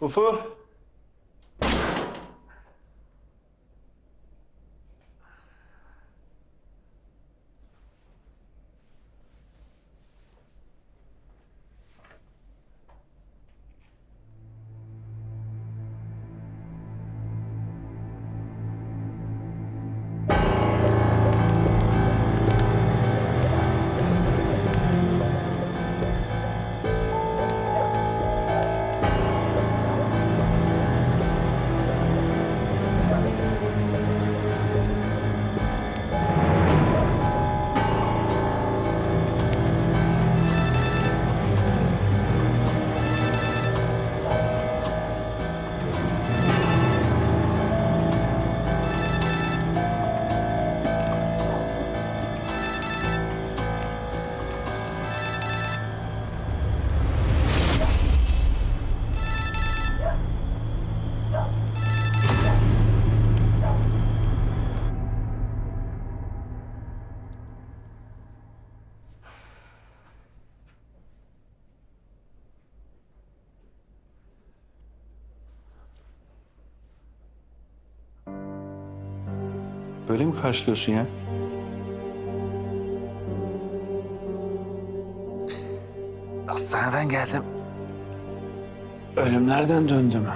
Fufu. Böyle mi karşılıyorsun ya? Hastaneden geldim. Ölümlerden döndüm.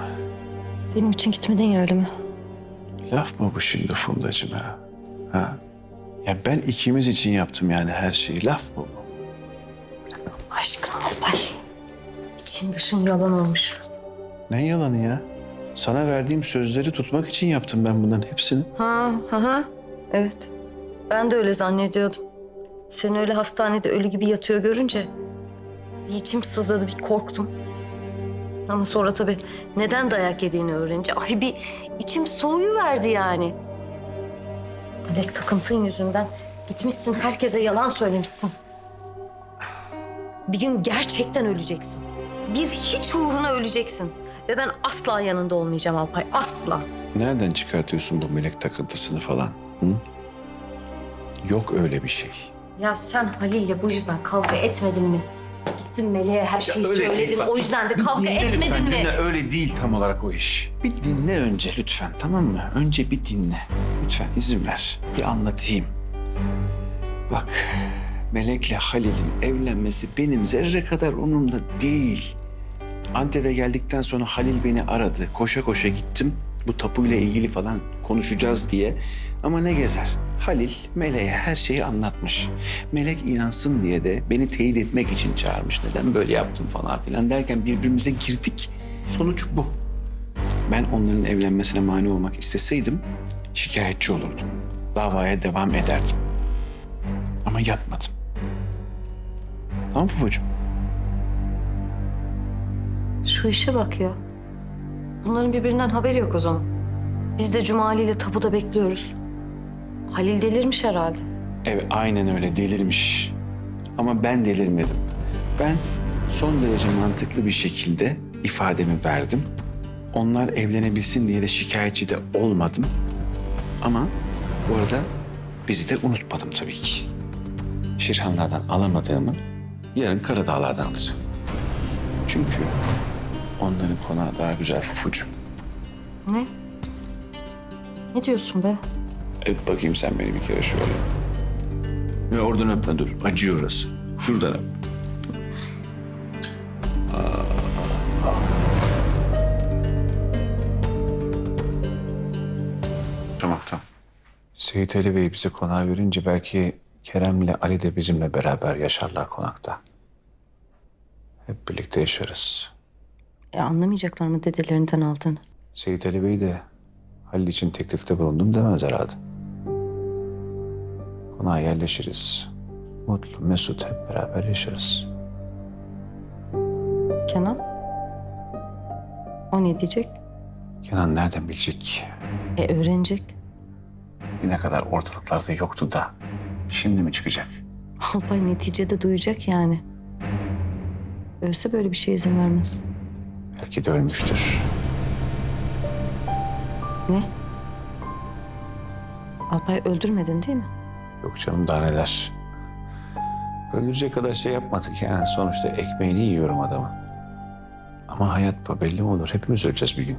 Benim için gitmedin ya öyle mi? Laf mı bu şimdi Fundacığım ha? Ha? Ya ben ikimiz için yaptım yani her şeyi. Laf mı bu? Aşkına Alpay. İçin dışın yalan olmuş. Ne yalanı ya? Sana verdiğim sözleri tutmak için yaptım ben bunların hepsini. Ha ha ha. Evet. Ben de öyle zannediyordum. Seni öyle hastanede ölü gibi yatıyor görünce bir içim sızladı, bir korktum. Ama sonra tabii neden dayak yediğini öğrenince ay bir içim soğuyuverdi yani. Melek takıntın yüzünden gitmişsin herkese yalan söylemişsin. Bir gün gerçekten öleceksin. Bir hiç uğruna öleceksin. Ve ben asla yanında olmayacağım Alpay, asla. Nereden çıkartıyorsun bu melek takıntısını falan? Hı? Yok öyle bir şey. Ya sen Halil'le bu yüzden kavga etmedin mi? Gittin Melek'e her şeyi söyledin. O yüzden de kavga etmedin mi? Dinle, öyle değil tam olarak o iş. Bir dinle önce lütfen tamam mı? Önce bir dinle. Lütfen izin ver. Bir anlatayım. Bak Melek'le Halil'in evlenmesi benim zerre kadar umurumda değil. Antep'e geldikten sonra Halil beni aradı. Koşa koşa gittim. Bu tapuyla ilgili falan konuşacağız diye. Ama ne gezer? Halil Melek'e her şeyi anlatmış. Melek inansın diye de beni teyit etmek için çağırmış. Neden böyle yaptım falan filan derken birbirimize girdik. Sonuç bu. Ben onların evlenmesine mani olmak isteseydim şikayetçi olurdum. Davaya devam ederdim. Ama yapmadım. Tamam Fufucuğum? Şu işe bak ya. Bunların birbirinden haberi yok o zaman. Biz de Cumali ile tapuda bekliyoruz. Halil delirmiş herhalde. Evet aynen öyle delirmiş. Ama ben delirmedim. Ben son derece mantıklı bir şekilde ifademi verdim. Onlar evlenebilsin diye de şikayetçi de olmadım. Ama bu arada bizi de unutmadım tabii ki. Şirhanlardan alamadığımı yarın Karadağlar'dan alacağım. Çünkü onların konağı daha güzel fufucuğum. Ne? Ne diyorsun be? Öp bakayım sen beni bir kere şöyle. Ve oradan öpme dur. Acıyor orası. Şuradan öp. Tamam tamam. Seyit Ali Bey bize konağı verince belki Kerem'le Ali de bizimle beraber yaşarlar konakta. Hep birlikte yaşarız. E anlamayacaklar mı dedelerinden aldığını? Seyit Ali Bey de Halil için teklifte bulundum demez herhalde. Konağa yerleşiriz. Mutlu, mesut hep beraber yaşarız. Kenan? O ne diyecek? Kenan nereden bilecek? E öğrenecek. Ne kadar ortalıklarda yoktu da şimdi mi çıkacak? Alpay neticede duyacak yani. Ölse böyle bir şeye izin vermez. Belki de ölmüştür. Ne? Alpay öldürmedin değil mi? Yok canım daha neler. Öldürecek kadar şey yapmadık yani. Sonuçta ekmeğini yiyorum adamın. Ama hayat bu belli mi olur? Hepimiz öleceğiz bir gün.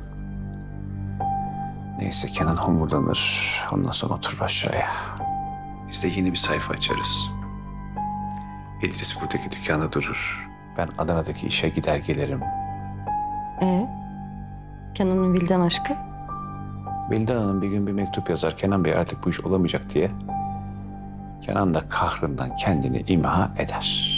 Neyse Kenan homurdanır. Ondan sonra oturur aşağıya. Biz de yeni bir sayfa açarız. İdris buradaki dükkanda durur. Ben Adana'daki işe gider gelirim. Ee? Kenan'ın Vildan aşkı? Vildan Hanım bir gün bir mektup yazar. Kenan Bey artık bu iş olamayacak diye. Kenan da kahrından kendini imha eder.